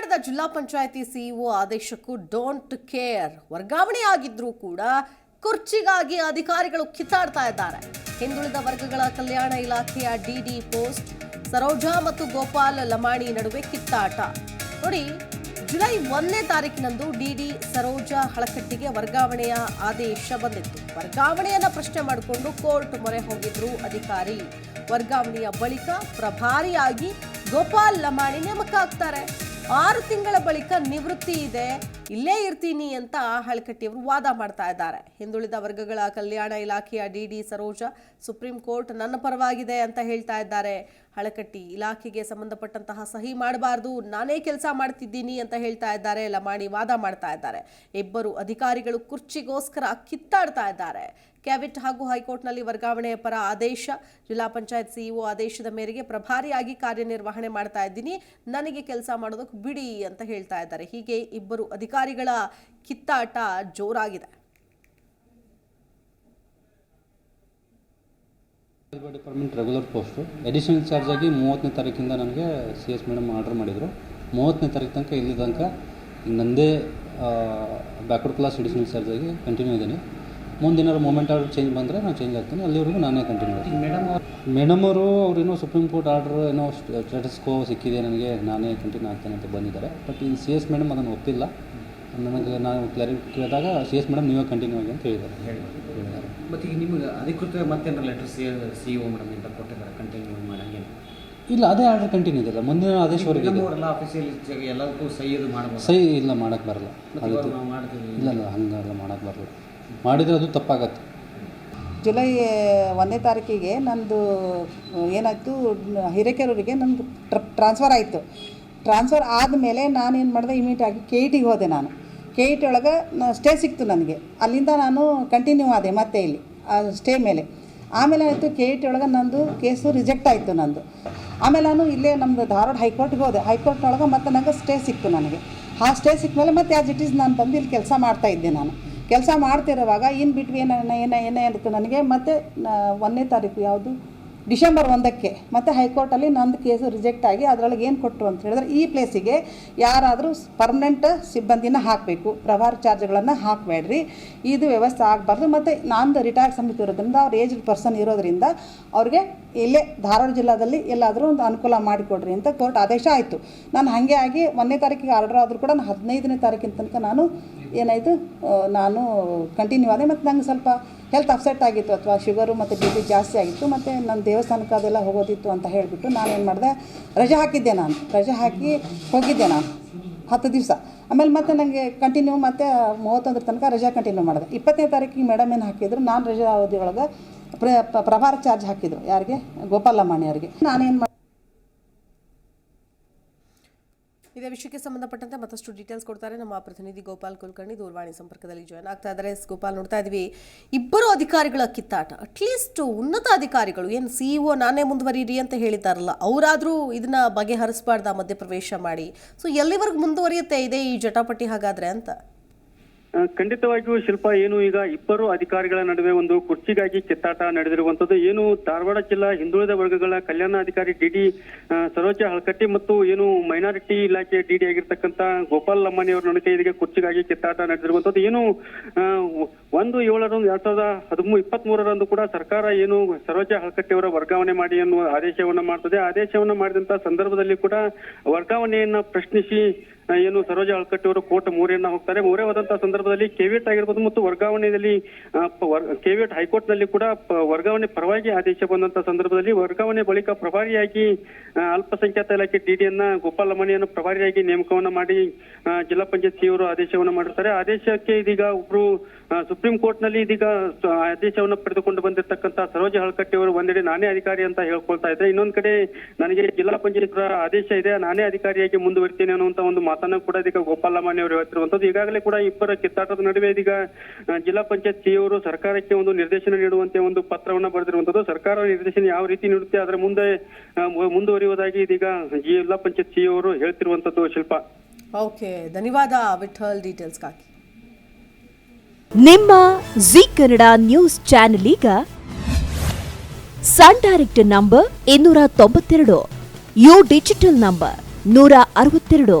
ಮಾಡಿದ ಜಿಲ್ಲಾ ಪಂಚಾಯಿತಿ ಸಿಇಒ ಆದೇಶಕ್ಕೂ ಡೋಂಟ್ ಕೇರ್ ವರ್ಗಾವಣೆ ಆಗಿದ್ರೂ ಕೂಡ ಕುರ್ಚಿಗಾಗಿ ಅಧಿಕಾರಿಗಳು ಕಿತ್ತಾಡ್ತಾ ಇದ್ದಾರೆ. ಹಿಂದುಳಿದ ವರ್ಗಗಳ ಕಲ್ಯಾಣ ಇಲಾಖೆಯ ಡಿಡಿ ಪೋಸ್ಟ್, ಸರೋಜಾ ಮತ್ತು ಗೋಪಾಲ್ ಲಮಾಣಿ ನಡುವೆ ಕಿತ್ತಾಟ. ನೋಡಿ, ಜುಲೈ ಒಂದನೇ ತಾರೀಕಿನಂದು ಡಿಡಿ ಸರೋಜಾ ಹಳಕಟ್ಟಿಗೆ ವರ್ಗಾವಣೆಯ ಆದೇಶ ಬಂದಿತ್ತು. ವರ್ಗಾವಣೆಯನ್ನ ಪ್ರಶ್ನೆ ಮಾಡಿಕೊಂಡು ಕೋರ್ಟ್ ಮೊರೆ ಹೋಗಿದ್ರು ಅಧಿಕಾರಿ. ವರ್ಗಾವಣೆಯ ಬಳಿಕ ಪ್ರಭಾರಿಯಾಗಿ ಗೋಪಾಲ್ ಲಮಾಣಿ ನೇಮಕ ಆಗ್ತಾರೆ ಆರು ತಿಂಗಳ ಬಳಿಕ ನಿವೃತ್ತಿ ಇದೆ. ಇಲ್ಲೇ ಇರ್ತೀನಿ ಅಂತ ಹಳಕಟ್ಟಿಯವರು ವಾದ ಮಾಡ್ತಾ ಇದ್ದಾರೆ. ಹಿಂದುಳಿದ ವರ್ಗಗಳ ಕಲ್ಯಾಣ ಇಲಾಖೆಯ D D Saroja supreme court ನನ್ನ ಪರವಾಗಿದೆ ಅಂತ ಹೇಳ್ತಾ ಇದ್ದಾರೆ. ಹಳಕಟ್ಟಿ ಇಲಾಖೆಗೆ ಸಂಬಂಧಪಟ್ಟಂತಹ ಸಹಿ ಮಾಡಬಾರ್ದು, ನಾನೇ ಕೆಲಸ ಮಾಡ್ತಿದ್ದೀನಿ ಅಂತ ಹೇಳ್ತಾ ಇದ್ದಾರೆ. ಲಮಾಣಿ ವಾದ ಮಾಡ್ತಾ ಇದ್ದಾರೆ. ಇಬ್ಬರು ಅಧಿಕಾರಿಗಳು ಕುರ್ಚಿಗೋಸ್ಕರ ಕಿತ್ತಾಡ್ತಾ ಇದ್ದಾರೆ. ಕ್ಯಾಬಿಟ್ ಹಾಗೂ ಹೈಕೋರ್ಟ್ನಲ್ಲಿ ವರ್ಗಾವಣೆಯ ಪರ ಆದೇಶ, ಜಿಲ್ಲಾ ಪಂಚಾಯತ್ ಸಿಇಒ ಆದೇಶದ ಮೇರೆಗೆ ಪ್ರಭಾರಿಯಾಗಿ ಕಾರ್ಯನಿರ್ವಹಣೆ ಮಾಡ್ತಾ ಇದ್ದೀನಿ. ನನಗೆ ಕೆಲಸ ಮಾಡೋದಕ್ಕೆ ಬಿಡಿ ಅಂತ ಹೇಳ್ತಾ ಇದ್ದಾರೆ. ಹೀಗೆ ಇಬ್ಬರು ಅಧಿಕಾರಿಗಳ ಕಿತ್ತಾಟ ಜೋರಾಗಿದೆ. Department regular post additional charge ಆಗಿ ಮೂವತ್ತನೇ ತಾರೀಕಿಂದ ನನಗೆ ಸಿ ಎಸ್ ಮೇಡಮ್ ಆರ್ಡರ್ ಮಾಡಿದರು. ಮೂವತ್ತನೇ ತಾರೀಕು ತನಕ ಇಲ್ಲಿ ತನಕ ನಂದೇ ನನ್ನದೇ ಬ್ಯಾಕ್ವರ್ಡ್ ಕ್ಲಾಸ್ ಎಡಿಷನಲ್ ಚಾರ್ಜ್ ಆಗಿ ಕಂಟಿನ್ಯೂ ಇದ್ದೀನಿ. ಮುಂದಿನಾರು ಮೂಮೆಂಟ್ ಆರ್ಡರ್ ಚೇಂಜ್ ಬಂದರೆ ನಾನು ಚೇಂಜ್ ಆಗ್ತೀನಿ. ಅಲ್ಲಿವರೆಗೂ ನಾನೇ ಕಂಟಿನ್ಯೂ ಮಾಡ್ತೀನಿ. ಮೇಡಮ್ ಮೇಡಮ್ ಅವರು ಅವ್ರೇನೋ ಸುಪ್ರೀಂ ಕೋರ್ಟ್ ಆರ್ಡರ್ ಏನೋ ಸ್ಟೇಟಸ್ಕೋ ಸಿಕ್ಕಿದೆ ನನಗೆ? ನಾನೇ ಕಂಟಿನ್ಯೂ ಆಗ್ತೇನೆ ಅಂತ ಬಂದಿದ್ದಾರೆ. ಬಟ್ ಈ ಸಿ ಎಸ್ ಮೇಡಮ್ ಅದನ್ನು ಗೊತ್ತಿಲ್ಲ ನನಗೆ ನಾನು ಕ್ಲಾರಿಟಿ ಕೇಳಿದಾಗ ಸಿ ಎಸ್ ಮೇಡಮ್ ನೀವೇ ಕಂಟಿನ್ಯೂ ಆಗಿ ಅಂತ ಹೇಳಿದ್ದಾರೆ. ಹೇಳಿದ್ದಾರೆ. ಮತ್ತು ಈಗ ನಿಮಗೆ ಅಧಿಕೃತ ಮತ್ತೇನಾರ letter C C O madam ಅಂತ ಕೊಟ್ಟಿದ್ದಾರೆ ಕಂಟಿನ್ಯೂ ಮಾಡಂಗೆ? ಇಲ್ಲ ಅದೇ ಆರ್ಡರ್ ಕಂಟಿನ್ಯೂ ಇದೆಲ್ಲ ಮುಂದಿನ ಆದೇಶವರೆಗೆ ಶೋರಿಗೆ ಆಫೀಸಲ್ಲಿ ಆಫೀಸಿಯಲ್ ಎಲ್ಲದಕ್ಕೂ ಸಹಿ ಇದು ಮಾಡಬಹುದು ಸಹಿ ಇಲ್ಲ ಮಾಡೋಕ್ಕೆ ಬರಲ್ಲ. ಮತ್ತು ಮಾಡ್ತೀವಿ. ಇಲ್ಲ ಇಲ್ಲ ಹಂಗೆಲ್ಲ ಮಾಡೋಕ್ಕೆ ಬರಲ್ಲ. ಮಾಡಿದರೆ ಅದು ತಪ್ಪಾಗತ್ತೆ. ಜುಲೈ ಒಂದನೇ ತಾರೀಕಿಗೆ ನಂದು ಏನಾಯಿತು ಹಿರೇಕೆರೂರಿಗೆ ನಂದು ಟ್ರಾನ್ಸ್ಫರ್ ಆಯಿತು. ಟ್ರಾನ್ಸ್ಫರ್ ಆದಮೇಲೆ ನಾನೇನು ಮಾಡಿದೆ ಇಮಿಡಿಯೇಟಾಗಿ ಕೆ ಇ ಟಿಗೆ ಹೋದೆ ನಾನು. ಕೆ ಇ ಟಿ ಒಳಗೆ ಸ್ಟೇ ಸಿಕ್ತು ನನಗೆ. ಅಲ್ಲಿಂದ ನಾನು ಕಂಟಿನ್ಯೂ ಆದೆ ಮತ್ತೆ ಇಲ್ಲಿ ಸ್ಟೇ ಮೇಲೆ. ಆಮೇಲೆ ಆಯಿತು ಕೆ ಇ ಟಿ ಒಳಗೆ ನಂದು ಕೇಸು ರಿಜೆಕ್ಟ್ ಆಯಿತು ನಂದು. ಆಮೇಲೆ ನಾನು ಇಲ್ಲೇ ನಮ್ಮದು ಧಾರವಾಡ ಹೈಕೋರ್ಟ್ಗೆ ಹೋದೆ. ಹೈಕೋರ್ಟ್ನೊಳಗೆ ಮತ್ತೆ ನನಗೆ ಸ್ಟೇ ಸಿಕ್ತು ನನಗೆ. ಆ ಸ್ಟೇ ಸಿಕ್ಕ ಮೇಲೆ ಮತ್ತೆ ಆ್ಯಸ್ ಇಟ್ ಈಸ್ ನಾನು ಬಂದು ಇಲ್ಲಿ ಕೆಲಸ ಮಾಡ್ತಾ ಇದ್ದೆ ನಾನು. ಕೆಲಸ ಮಾಡ್ತಿರುವಾಗ ಇನ್ ಬಿಟ್ವೀನ್ ಏನ, ಏನು ಏನಾಯಿತು ನನಗೆ, ಮತ್ತೆ ಒಂದನೇ ತಾರೀಕು ಯಾವುದು? ಡಿಸೆಂಬರ್ ಒಂದಕ್ಕೆ ಮತ್ತು ಹೈಕೋರ್ಟಲ್ಲಿ ನಂದು ಕೇಸು ರಿಜೆಕ್ಟ್ ಆಗಿ ಅದರೊಳಗೆ ಏನು ಕೊಟ್ಟರು ಅಂತ ಹೇಳಿದ್ರೆ ಈ ಪ್ಲೇಸಿಗೆ ಯಾರಾದರೂ ಪರ್ಮನೆಂಟ್ ಸಿಬ್ಬಂದಿನ ಹಾಕಬೇಕು, ಪ್ರಭಾರ ಚಾರ್ಜ್ಗಳನ್ನು ಹಾಕಬೇಡ್ರಿ. ಇದು ವ್ಯವಸ್ಥೆ ಆಗಬಾರ್ದು. ಮತ್ತು ನಂದು ರಿಟೈರ್ಡ್ ಸಮಿತಿ ಇರೋದ್ರಿಂದ, ಅವ್ರು ಏಜ್ಡ್ ಪರ್ಸನ್ ಇರೋದ್ರಿಂದ ಅವ್ರಿಗೆ ಇಲ್ಲೇ ಧಾರವಾಡ ಜಿಲ್ಲಾದಲ್ಲಿ ಎಲ್ಲಾದರೂ ಒಂದು ಅನುಕೂಲ ಮಾಡಿಕೊಡ್ರಿ ಅಂತ ಕೋರ್ಟ್ ಆದೇಶ ಆಯಿತು. ನಾನು ಹಾಗೆ ಆಗಿ ಒಂದನೇ ತಾರೀಕಿಗೆ ಆರ್ಡರ್ ಆದರೂ ಕೂಡ ನಾನು ಹದಿನೈದನೇ ತಾರೀಕಿನ ತನಕ ನಾನು ಏನಾಯಿತು ನಾನು ಕಂಟಿನ್ಯೂ ಆದೆ. ಮತ್ತು ನಂಗೆ ಸ್ವಲ್ಪ ಹೆಲ್ತ್ ಅಪ್ಸೆಟ್ ಆಗಿತ್ತು ಅಥವಾ ಶುಗರು ಮತ್ತು ಬಿ ಪಿ ಜಾಸ್ತಿ ಆಗಿತ್ತು. ಮತ್ತು ನನ್ನ ದೇವಸ್ಥಾನಕ್ಕೆ ಅದೆಲ್ಲ ಹೋಗೋದಿತ್ತು ಅಂತ ಹೇಳಿಬಿಟ್ಟು ನಾನು ಏನು ಮಾಡಿದೆ, ರಜೆ ಹಾಕಿದ್ದೆ ನಾನು. ರಜೆ ಹಾಕಿ ಹೋಗಿದ್ದೆ ನಾನು ಹತ್ತು ದಿವಸ. ಆಮೇಲೆ ಮತ್ತೆ ನನಗೆ ಕಂಟಿನ್ಯೂ ಮತ್ತೆ ಮೂವತ್ತೊಂದರ ತನಕ ರಜೆ ಕಂಟಿನ್ಯೂ ಮಾಡಿದೆ. ಇಪ್ಪತ್ತನೇ ತಾರೀಕಿಗೆ ಮೇಡಮ್ ಏನು ಹಾಕಿದ್ರು, ನಾನು ರಜಾ ಅವಧಿ ಒಳಗೆ ಪ್ರ ಪ್ರಭಾರ ಚಾರ್ಜ್ ಹಾಕಿದ್ರು. ಯಾರಿಗೆ? ಗೋಪಾಲಮ್ಮಣಿ ಅವರಿಗೆ. ನಾನೇನು ಇದೇ ವಿಷಯಕ್ಕೆ ಸಂಬಂಧಪಟ್ಟಂತೆ ಮತ್ತಷ್ಟು ಡೀಟೇಲ್ಸ್ ಕೊಡ್ತಾರೆ ನಮ್ಮ ಪ್ರತಿನಿಧಿ ಗೋಪಾಲ್ ಕುಲಕರ್ಣಿ. ದೂರವಾಣಿ ಸಂಪರ್ಕದಲ್ಲಿ ಜಾಯ್ನ್ ಆಗ್ತಾ ಇದ್ದಾರೆ. ಗೋಪಾಲ್ ನೋಡ್ತಾ ಇದ್ವಿ ಇಬ್ಬರು ಅಧಿಕಾರಿಗಳ ಕಿತ್ತಾಟ. ಅಟ್ಲೀಸ್ಟ್ ಉನ್ನತ ಅಧಿಕಾರಿಗಳು, ಏನು ಸಿಇಒ ನಾನೇ ಮುಂದುವರಿಯಿರಿ ಅಂತ ಹೇಳಿದ್ದಾರಲ್ಲ, ಅವರಾದರೂ ಇದನ್ನ ಬಗೆಹರಿಸಬಾರ್ದ ಮಧ್ಯಪ್ರವೇಶ ಮಾಡಿ. ಸೊ ಎಲ್ಲಿವರೆಗೂ ಮುಂದುವರಿಯುತ್ತೆ? ಇದೆ ಈ ಜಟಾಪಟಿ ಹಾಗಾದ್ರೆ ಅಂತ. ಖಂಡಿತವಾಗಿಯೂ ಶಿಲ್ಪ, ಏನು ಈಗ ಇಬ್ಬರು ಅಧಿಕಾರಿಗಳ ನಡುವೆ ಒಂದು ಕುರ್ಚಿಗಾಗಿ ಕಿತ್ತಾಟ ನಡೆದಿರುವಂತದ್ದು ಏನು ಧಾರವಾಡ ಜಿಲ್ಲಾ ಹಿಂದುಳಿದ ವರ್ಗಗಳ ಕಲ್ಯಾಣಾಧಿಕಾರಿ ಡಿಡಿ ಸರೋಜ ಹಳಕಟ್ಟಿ ಮತ್ತು ಏನು ಮೈನಾರಿಟಿ ಇಲಾಖೆ ಡಿಡಿ ಆಗಿರ್ತಕ್ಕಂತ ಗೋಪಾಲ್ ಲಮ್ಮಾನಿ ಅವರ ನಡುವೆ ಇದಕ್ಕೆ ಕುರ್ಚಿಗಾಗಿ ಕಿತ್ತಾಟ ನಡೆದಿರುವಂತದ್ದು ಏನು ಒಂದು ಏಳರಂದು ಎರಡ್ ಸಾವಿರದ ಹದಿಮೂ ಇಪ್ಪತ್ತ್ ಮೂರರಂದು ಕೂಡ ಸರ್ಕಾರ ಏನು ಸರೋಜ ಹಳಕಟ್ಟಿ ಅವರ ವರ್ಗಾವಣೆ ಮಾಡಿ ಅನ್ನುವ ಆದೇಶವನ್ನ ಮಾಡ್ತದೆ. ಆದೇಶವನ್ನ ಮಾಡಿದಂತ ಸಂದರ್ಭದಲ್ಲಿ ಕೂಡ ವರ್ಗಾವಣೆಯನ್ನ ಪ್ರಶ್ನಿಸಿ ಏನು ಸರೋಜ ಅಳ್ಕಟ್ಟಿ ಅವರು ಕೋರ್ಟ್ ಮೂರೆಯನ್ನ ಹೋಗ್ತಾರೆ. ಮೂರೇ ಹೋದಂತಹ ಸಂದರ್ಭದಲ್ಲಿ ಕೆವಿಟ್ ಆಗಿರ್ಬೋದು ಮತ್ತು ವರ್ಗಾವಣೆಯಲ್ಲಿ ಕೆವಿಯಟ್ ಹೈಕೋರ್ಟ್ನಲ್ಲಿ ಕೂಡ ವರ್ಗಾವಣೆ ಪರವಾಗಿ ಆದೇಶ ಬಂದಂತ ಸಂದರ್ಭದಲ್ಲಿ ವರ್ಗಾವಣೆ ಬಳಿಕ ಪ್ರಭಾರಿಯಾಗಿ ಅಲ್ಪಸಂಖ್ಯಾತ ಇಲಾಖೆ ಡಿಡಿಯನ್ನ ಗೋಪಾಲ ಮಣಿಯನ್ನು ಪ್ರಭಾರಿಯಾಗಿ ನೇಮಕವನ್ನ ಮಾಡಿ ಜಿಲ್ಲಾ ಪಂಚಾಯತ್ ಸಿಇಒರು ಆದೇಶವನ್ನ ಮಾಡಿರ್ತಾರೆ. ಆದೇಶಕ್ಕೆ ಇದೀಗ ಒಬ್ರು ಸುಪ್ರೀಂ ಕೋರ್ಟ್ನಲ್ಲಿ ಇದೀಗ ಆದೇಶವನ್ನು ಪಡೆದುಕೊಂಡು ಬಂದಿರತಕ್ಕಂತ ಸರೋಜ ಹಳಕಟ್ಟಿ ಅವರು ಒಂದೆಡೆ ನಾನೇ ಅಧಿಕಾರಿ ಅಂತ ಹೇಳ್ಕೊಳ್ತಾ ಇದ್ರೆ ಇನ್ನೊಂದ್ ಕಡೆ ನನಗೆ ಜಿಲ್ಲಾ ಪಂಚಾಯತ್ ಆದೇಶ ಇದೆ. ನಾನೇ ಅಧಿಕಾರಿಯಾಗಿ ಮುಂದುವರಿತೇನೆ ಅನ್ನುವಂತ ಒಂದು ಮಾತನ್ನ ಕೂಡ ಇದೀಗ ಗೋಪಾಲ ಲಮಾನಿ ಅವರು ಹೇಳ್ತಿರುವಂತದ್ದು ಈಗಾಗಲೇ ಕೂಡ ಇಬ್ಬರ ಕಿತ್ತಾಟದ ನಡುವೆ ಇದೀಗ ಜಿಲ್ಲಾ ಪಂಚಾಯತ್ ಸಿ ಅವರು ಸರ್ಕಾರಕ್ಕೆ ಒಂದು ನಿರ್ದೇಶನ ನೀಡುವಂತೆ ಒಂದು ಪತ್ರವನ್ನ ಬರೆದಿರುವಂತದ್ದು ಸರ್ಕಾರ ನಿರ್ದೇಶನ ಯಾವ ರೀತಿ ನೀಡುತ್ತೆ ಅದರ ಮುಂದೆ ಮುಂದುವರಿಯುವುದಾಗಿ ಇದೀಗ ಜಿಲ್ಲಾ ಪಂಚಾಯತ್ ಸಿ ಅವರು ಹೇಳ್ತಿರುವಂತದ್ದು ಶಿಲ್ಪ. ಓಕೆ ಧನ್ಯವಾದ ವಿಠಲ್ ಡೀಟೇಲ್ಸ್ಗಾಗಿ. ನಿಮ್ಮ ಜಿ ಕನ್ನಡ ನ್ಯೂಸ್ ಚಾನೆಲ್ ಈಗ ಸನ್ ಡೈರೆಕ್ಟ್ ನಂಬರ್ ಇನ್ನೂರ ತೊಂಬತ್ತೆರಡು ಯು ಡಿಜಿಟಲ್ ನಂಬರ್ ನೂರ ಅರವತ್ತೆರಡು.